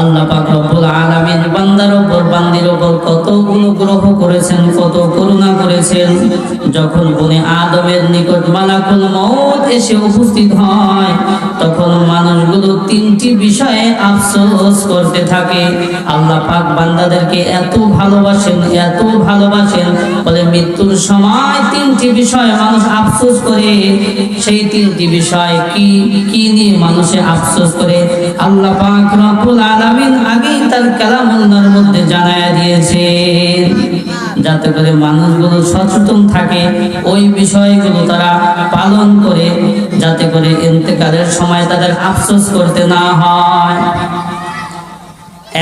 আল্লাহ পাক রব্বুল আলামিন বান্দার উপর, বান্দির উপর কত অনুগ্রহ করেছেন, কত করুণা করেছেন। যখন বনে আদমের নিকট মালাকুল মউত এসে উপস্থিত হয়, তখন মানুষগুলো তিনটি বিষয়ে আফসোস করতে থাকে। আল্লাহ পাক বান্দাদেরকে এত ভালোবাসেন এত ভালোবাসেন, বলে মৃত্যুর সময় তিনটি বিষয়ে মানুষ আফসোস করে। সেই তিনটি বিষয় কি কি নিয়ে মানুষে আফসোস করে? আল্লাহ পাক রব্বুল আলামিন আগেই তার কালামুল্লাহর মধ্যে জানায়া দিয়েছে যাতে করে মানুষগুলো সচেতন থাকে, ওই বিষয়গুলো তারা পালন করে, যাতে করে ইন্তেকালের সময় তাদের আফসোস করতে না হয়।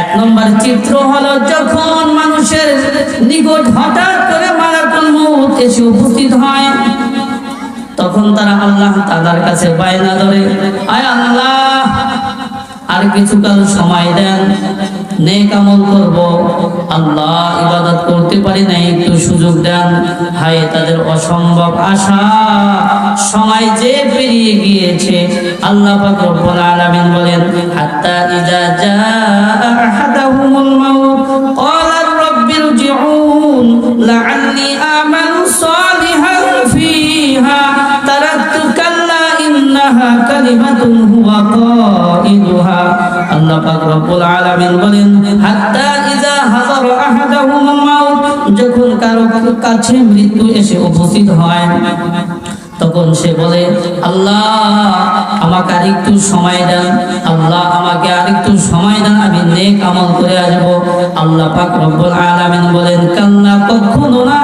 এক নম্বর চিত্র হলো যখন মানুষের নিকট হঠাৎ করে মালাকুল মউত এসে উপস্থিত হয়, তখন তারা আল্লাহ তাআলার কাছে বায়না ধরে, আয় আল্লাহ, আর কিছুকাল সময় দেন নেক আমল করব। আল্লাহ ইবাদত করতে পারি নাই একটু সুযোগ দেন। হায়, তাদের অসম্ভব আশা। সময় যে পেরিয়ে গিয়েছে, আল্লাহ পাক রব্বুল আলামিন বলেন, হাত্তা ইজা জা আহাদাহুমুল মাউত, ক্বালা রাব্বি রজিউন, লাআন্নি আমালু সালিহান ফিহা তারাতুকাল্লা ইন্নাহা কালিমাতুন যখন কারও কাছে মৃত্যু এসে উপস্থিত হয়, তখন সে বলে, আল্লাহ, আমাকে আরেকটু সময় দেন, আল্লাহ, আমাকে আরেকটু সময় দেন, আমি নেক আমল করে আসব। আল্লাহ পাক রব্বুল আলামিন বলেন, কান্না কখনো না,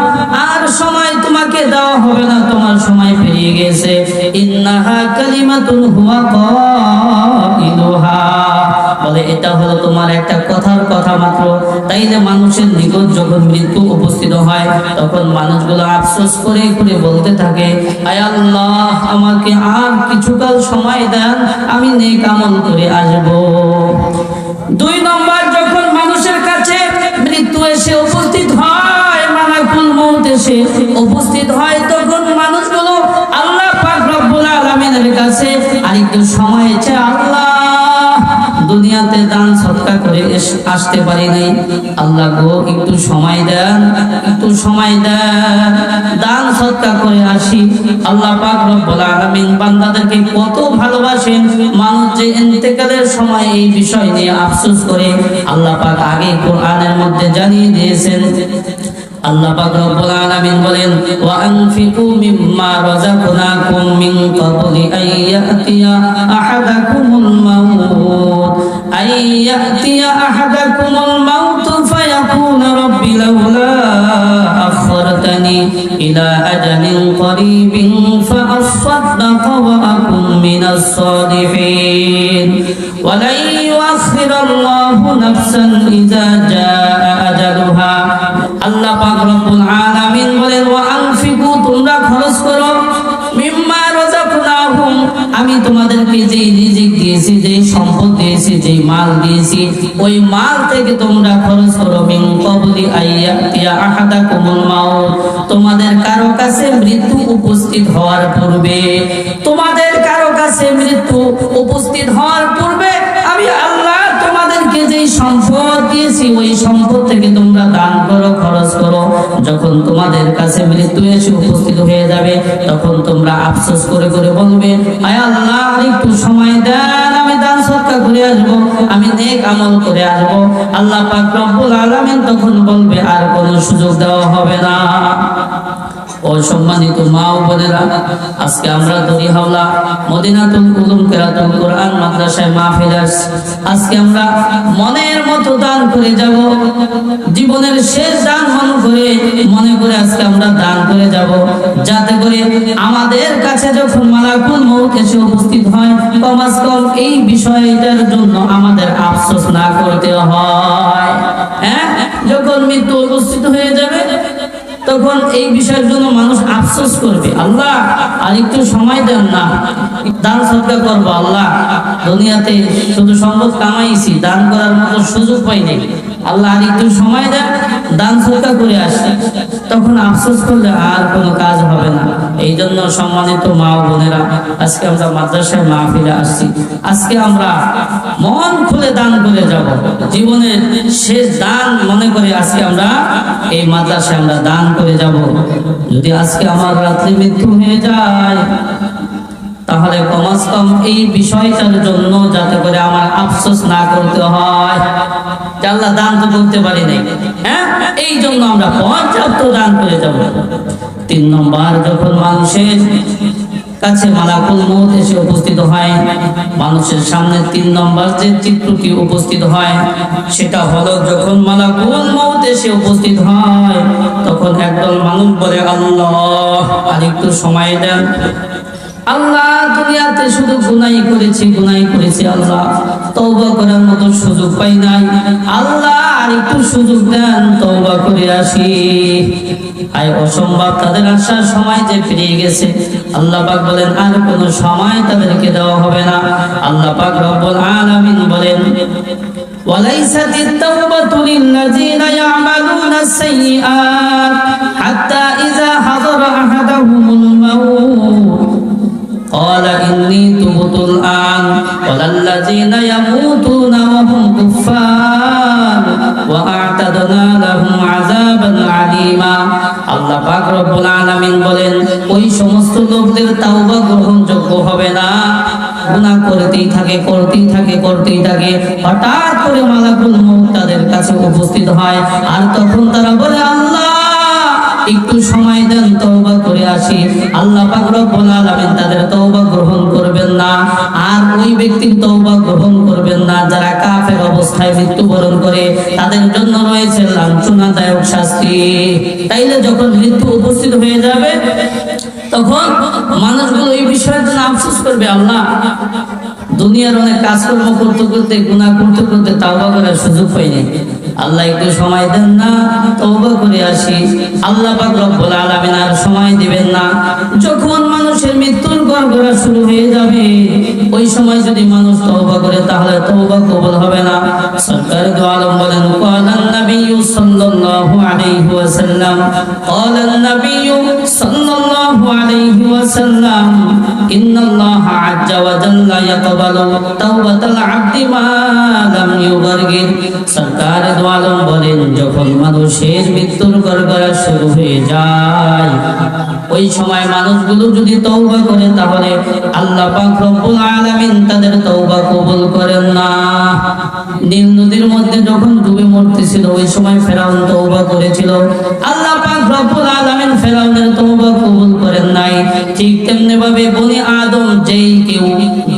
আর সময় তোমাকে দেওয়া হবে না, তোমার সময় পেরিয়ে গেছে। ইন্নাহা কালিমাতুন হুয়া তোমার একটা কথার কথা মাত্র। তাই যে মানুষের নিকট যখন মৃত্যু উপস্থিত হয়, তখন মানুষগুলো আফসোস করে করে বলতে থাকে, আয় আল্লাহ, আমাকে আর কিছুকাল সময় দেন, আমি নেক আমল করে আসব। দুই নম্বর, যখন মানুষের কাছে আসতে পারি নাই। আল্লাহ গো, একটু সময় দেন, একটু সময় দেন। দান সৎকা করে আসি। আল্লাহ পাক রব্বুল আলামিন বান্দাদেরকে কত ভালোবাসেন। মানুষ যে ইন্তেকালের সময় এই বিষয় নিয়ে আফসোস করে, আল্লাহ পাক আগে কোরআনের মধ্যে জানিয়ে দিয়েছেন। আল্লাহ পাক রব্বুল আলামিন বলেন ওয়া আনফিকু মিম্মা রাযাকনাকুম মিন ক্বাবলি আইয়াতিয়া আহাদাকুমুল মাউত। أن يأتي أحدكم الموت فيقول رب لولا أخرتني إلى أجل قريب فأصدق وأكن من الصالحين ولن يؤخر الله نفسا إذا جاء أجلها. الله رب العالمين আমি তোমাদেরকে যে রিজিক দিয়েছি, যে সম্পদ দিয়েছি, যে মাল দিয়েছি, ওই মাল থেকে তোমরা খরচ করো। মিন ক্বাবলি আইয়াতিয়া আহাদাকুমুল তোমাদের কারও কাছে মৃত্যু উপস্থিত হওয়ার পূর্বে, তোমাদের কারও কাছে মৃত্যু উপস্থিত হওয়ার পূর্বে, আমি আল্লাহ তোমাদেরকে যেই সম্পদ দিয়েছি, ওই সম্পদ থেকে তোমরা দান করো। যখন তোমাদের কাছে মৃত্যু এসে উপস্থিত হয়ে যাবে, তখন তোমরা আফসোস করে করে বলবে আল্লাহ, একটু সময় দেন, আমি দান সৎকার করে আসব, আমি নেক আমল করে আসব। আল্লাহ পাক রব্বুল আলামিন তখন বলবে, আর কোনো সুযোগ দেওয়া হবে না। ও সম্মানিত মা ও বোনেরা, আজকে আমরা দরি হাওলা মদিনাতুল উলুম কেরাতুল কোরআন মাদ্রাসায় মাহফিল আজকে আমরা মনের মতো দান করে যাব, জীবনের শেষ দান মনে করে মনে করে আজকে আমরা দান করে যাব। যাতে করে আমাদের কাছে যখন মালাকুল মউত এসে উপস্থিত হয় কমাস কম এই বিষয়টার জন্য আমাদের আফসোস না করতে হয়। হ্যাঁ? যখন মৃত্যু উপস্থিত হয়ে যাবে তখন এই বিষয়ের জন্য মানুষ আফসোস করবে, আল্লাহ, আর একটু সময় দেন না দান সদকা করব, আল্লাহ। দুনিয়াতে শুধু সম্পদ কামাইছি, দান করার মতো সুযোগ পাই নাই আল্লাহ আর একটু সময় দেন, দান সৎকার করে আসি। তখন আফসোস করলে আর কোনো কাজ হবে না। এই জন্য সম্মানিত মা ও বোনেরা, আজকে আমরা মাদ্রাসায় মা ফিরে আসছি। আজকে আমরা মন খুলে দান করে যাব। জীবনের শেষ দান মনে করে আজকে আমরা এই মাদ্রাসায় আমরা দান করে যাব। যদি আজকে আমার রাত্রি মৃত্যু হয়ে যায় তাহলে কমাস কম এই বিষয়টার জন্য যাতে করে আমার আফসোস না করতে হয়। আল্লাহ দান তো করতে পারি নাই। হ্যাঁ? এই জন্য আমরা পর্যাপ্ত দান করে যাব। তিন নম্বর, যখন মানুষের কাছে মালাকুল মৌত এসে উপস্থিত হয়, মানুষের সামনে তিন নম্বর যে চিত্রটি উপস্থিত হয়, সেটা হলো যখন মালাকুল মৌত এসে উপস্থিত হয়, তখন একদল মানুষ বলে, আল্লাহ আর একটু সময় দেন। আল্লাহ দুনিয়াতে শুধু গুনাই করেছি গুনাই করেছি আল্লাহ তওবা করার মতো সুযোগ পাই নাই আল্লাহ আর একটু সুযোগ দেন তওবা করে আসি আয় অসম্ভব তাদের আসার সময় যে পেরিয়ে গেছে আল্লাহ পাক বলেন আর কোনো সময় তাদেরকে দেওয়া হবে না আল্লাহ পাক রব্বুল আলামিন বলেন وليست التوبة للذين يعملون السيئات حتى إذا থাকে, করতেই থাকে করতেই থাকে। হঠাৎ করে মালাকুল মউত তাদের কাছে উপস্থিত হয়। আর তখন তারা বলে, আল্লাহ, একটু সময় দেন, তওবা করে আসি। আল্লাহ তাদের তওবা গ্রহণ করবেন না। আর ওই ব্যক্তির তওবা গ্রহণ করবেন না, যারা কাফের অবস্থায় মৃত্যুবরণ করে। তাদের জন্য রয়েছে লাঞ্ছনাদায়ক শাস্তি। তাইলে যখন মৃত্যু উপস্থিত হয়ে যাবে, তখন মানুষগুলো এই বিষয়ের জন্য আফসোস করবে, আল্লাহ দুনিয়ার অনেক কাজকর্ম করতে করতে গুণা করতে করতে তাওবা করার সুযোগ হয়নি আল্লাহ একটু সময় দেন না, তওবা করে আসি। আল্লাহ পাক রব্বুল আলামিন আর সময় দিবেন না। যখন মানুষের মৃত্যুর গড়গড়া শুরু হয়ে যাবে, ওই সময় যদি মানুষ তওবা করে, তাহলে তওবা কবল হবে না। সরকার আলম বলেন সরকার দু আলম বলেন যখন মানুষের মৃত্যুর গড়গড়া শুরু হয়ে যায় ওই সময় মানুষগুলো যদি তৌবা করে, তাহলে আল্লাহ পাক রব্বুল আলামিন তাদের তৌবা কবুল করেন না। নীল নদীর মধ্যে যখন ডুবে মরতেছিল, ওই সময় ফেরাউন তৌবা করেছিল। আল্লাহ পাক রব্বুল আলামিন ফেরাউনের তওবা কবুল করেন নাই। ঠিক তেমনি ভাবে বনি আদম, যেই কেউ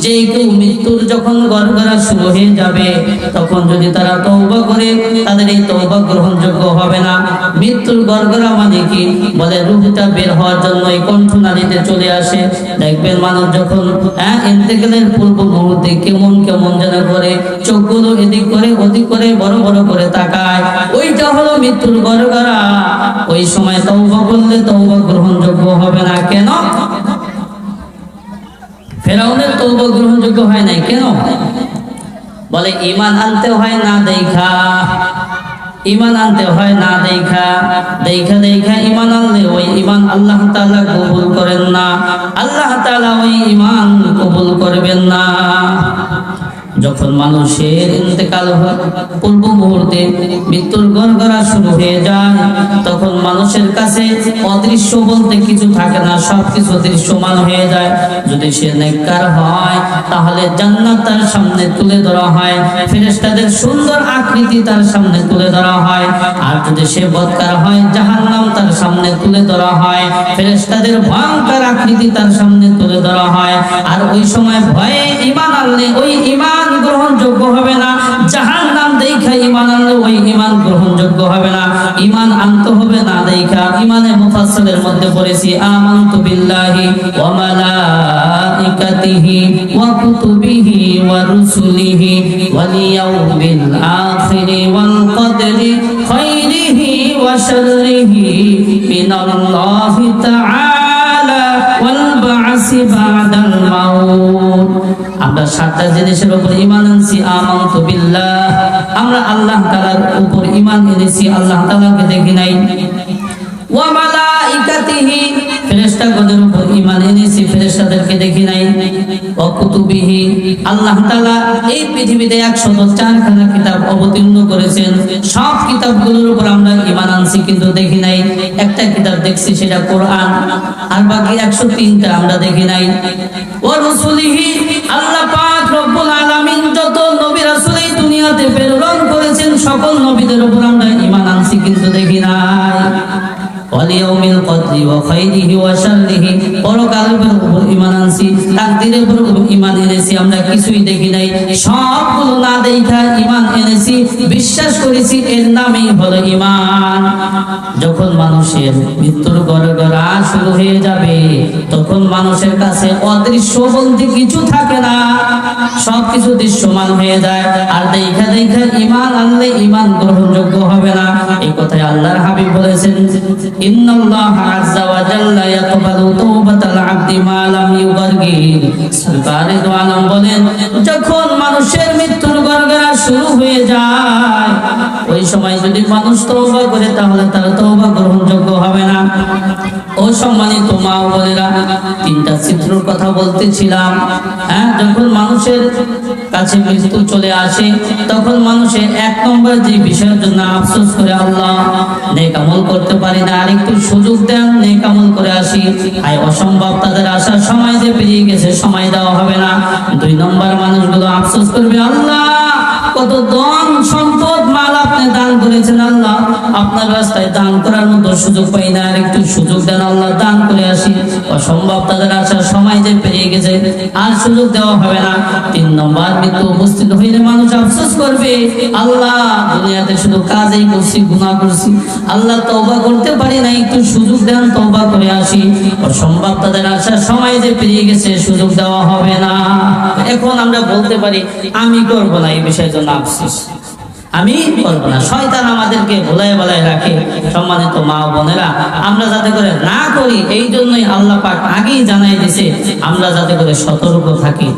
যেই কেউ মৃত্যুর যখন গড়গড়া শুরু হয়ে যাবে, তখন যদি তারা তৌবা করে, তাদের এই তৌবা গ্রহণযোগ্য হবে না। মৃত্যুর গড়গড়া মানে কি? বলে রূহটা বের হওয়ার জন্য এই কণ্ঠনালীতে চলে আসে। দেখবেন মানুষ যখন হ্যাঁ ইন্তেকালের পূর্ব মুহূর্তে কেমন কেমন যেন করে, চোখগুলো এদিক করে, ওদিক করে, বড় বড় করে তাকায়। ওইটা হলো মৃত্যুর গড়গড়া ওই সময় তওবা করলে তওবা গ্রহণযোগ্য হবে না। কেন? ফেরাউনের তওবা গ্রহণযোগ্য হয় নাই। কেন? বলে, ইমান আনতে হয় না, দেখা। ইমান আনতে হয় না দেখা। দেখা দেখা ইমান আনলে ওই ইমান আল্লাহ তাআলা কবুল করেন না। আল্লাহ তাআলা ওই ইমান কবুল করবেন না। যখন মানুষের ইন্তেকাল হয়, পূর্ব মুহূর্তে মৃত্যুর গড়গড়া শুরু হয়ে যায়। তখন মানুষের কাছে অদৃশ্য বলতে কিছু থাকে না, সবকিছু দৃশ্যমান হয়ে যায়। যদি সে নেককার হয়, তাহলে জান্নাত তার সামনে তুলে ধরা হয়। ফেরেশতাদের সুন্দর আকৃতি তার সামনে তুলে ধরা হয়। আর যদি সে বদকার হয়, জাহান্নাম তার সামনে তুলে ধরা হয়। ফেরেশতাদের ভয়ঙ্কর আকৃতি তার সামনে তুলে ধরা হয়। আর ওই সময় ভয়ে ইমান আনলে, ওই ইমান গ্রহণযোগ্য হবে না। জাহান নাম দেখা ইমান আনলে ওই ইমান গ্রহণযোগ্য হবে না। ইমান আনতে হবে না দেখা ইমানে মুফাসসালের মধ্যে পড়েছি, আমানতু বিল্লাহি ওয়া মালাইকাতিহি ওয়া কুতুবিহি ওয়া রুসুলিহি ওয়াল ইয়াউমিল আখিরি ওয়াল কদরি খাইরিহি ওয়া শাররিহি মিনাল্লাহি তাআলা। আমরা সাতটা জিনিসের উপর ইমান আনছি, আমানতু বিল্লাহ। আমরা আল্লাহ তালার উপর ইমান এনেছি, আল্লাহ তালাকে দেখি নাই। ওয়া মালাইকাতিহি, ফেরেশতাগণের উপর ফেরেশতাদেরকে দেখি নাই। ওয়া আল্লাহ তাআলা এই পৃথিবীতে 104 খানা কিতাব অবতীর্ণ করেছেন। সব কিতাবগুলোর উপর আমরা ঈমান আনছি কিন্তু দেখি নাই। একটা কিতাব দেখছি, সেটা কোরআন। আর বাকি 103টা আমরা দেখি নাই। ওয়া রাসূলিহি, আল্লাহ পাক রব্বুল আলামিন যত নবী রাসূল দুনিয়াতে প্রেরণ করেছেন, সকল নবীদের উপর আমরা ঈমান আনছি কিন্তু দেখি নাই। ওয়ালিয়াউমিল পরকালের উপর ঈমান আনছি তাকদীরের উপর ঈমান এনেছি, আমরা কিছুই দেখি নাই। সবগুলো না দেখা ঈমান এনেছি, বিশ্বাস করেছি এর নামই হলো ঈমান। যখন মানুষের মৃত্যুর গড়গড়া শুরু হয়ে যাবে, তখন মানুষের কাছে অদৃশ্য বলতে কিছু থাকে না। সবকিছু দৃশ্যমান হয়ে যায়, আর দেখা দেখা ঈমান আনলে ঈমান গ্রহণযোগ্য হবে না। এই কথাই আল্লাহর হাবিব বলেছেন, ইন্নাল্লাহ আযজা ওয়া জাল্লা ইয়াকবালু তাওবাতাল আবদি মা লাম ইউগারগির সরকারে দো আলম বলেন, যখন মানুষের মৃত্যুর গড়গড়া শুরু হয়ে যায়, ওই সময় যদি মানুষ তওবা করে, তাহলে তার তওবা গ্রহণযোগ্য হবে না। ও সম্মানিত মা ও বোনেরা তিনটা চিত্রর কথা বলতেছিলাম। হ্যাঁ যখন মানুষের কাছে মৃত্যু চলে আসে, তখন মানুষের এক নম্বর যে বিষয়ের জন্য আফসোস করে আল্লাহ করতে পারি না, আরেকটু সুযোগ দেন করে আসি। অসম্ভব তাদের আসার সময় যে পেরিয়ে গেছে, সময় দেওয়া হবে না। দুই নম্বর মানুষগুলো আফসোস করবে, আল্লাহ! কত ধন সম্পদ মাল আপনি দান করেছেন আল্লাহ? আপনার রাস্তায় দান করার মতো সুযোগ পাই না। আর একটু সুযোগ দেন আল্লাহ, দান করে আসি। অসম্ভব তাদের আসার সময় যে পেরিয়ে গেছে। আর সুযোগ দেওয়া হবে না। তিন নম্বর, মৃত্যু উপস্থিত হইলে মানুষ আফসোস করবে। আল্লাহ, দুনিয়াতে শুধু কাজই করছি, গুনাহ করছি। আল্লাহ তওবা করতে পারি না, একটু সুযোগ দেন, তওবা করে আসি। অসম্ভব তাদের আসার সময় যে পেরিয়ে গেছে, সুযোগ দেওয়া হবে না। এখন আমরা বলতে পারি, আমি করব না এই বিষয়ের আমি করব না। শয়তান আমাদেরকে ভোলায় বলায় রাখে। সম্মানিত মা বোনেরা, আমরা যাতে করে না করি এই জন্যই আল্লাহ পাক আগেই জানাই দিছে আমরা যাতে করে সতর্ক থাকি।